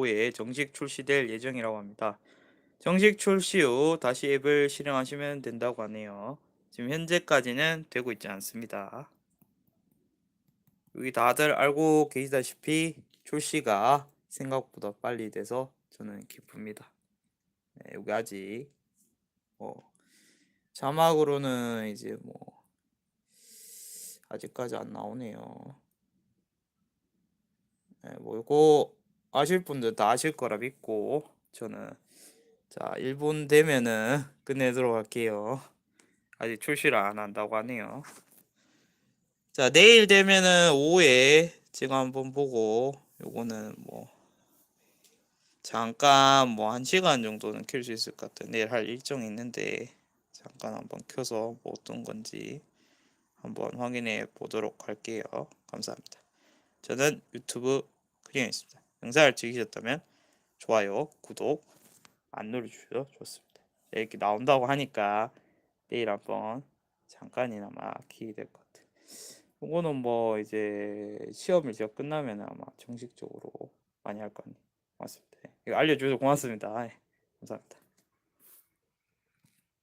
5에 정식 출시될 예정이라고 합니다. 정식 출시 후 다시 앱을 실행하시면 된다고 하네요. 지금 현재까지는 되고 있지 않습니다. 여기 다들 알고 계시다시피 출시가 생각보다 빨리 돼서 저는 기쁩니다. 네, 여기 아직 뭐 자막으로는 이제 뭐 아직까지 안 나오네요. 네, 뭐 이거 아실 분들 다 아실 거라 믿고 저는 자 일본 되면은 끝내도록 할게요. 아직 출시를 안 한다고 하네요. 자 내일 되면은 오후에 제가 한번 보고 요거는 뭐 잠깐 뭐 한 시간 정도는 켤 수 있을 것 같아요. 내일 할 일정이 있는데 잠깐 한번 켜서 뭐 어떤 건지 한번 확인해 보도록 할게요. 감사합니다. 저는 유튜브 클리어했습니다. 영상을 즐기셨다면 좋아요, 구독 안 눌러주셔도 좋습니다. 이렇게 나온다고 하니까 내일 한번 잠깐이나마 키게 될것 같아요. 이거는 뭐 이제 시험이 제가 끝나면 아마 정식적으로 많이 할거 아니에요. 고맙습니다. 이거 알려주셔서 고맙습니다. 예, 감사합니다.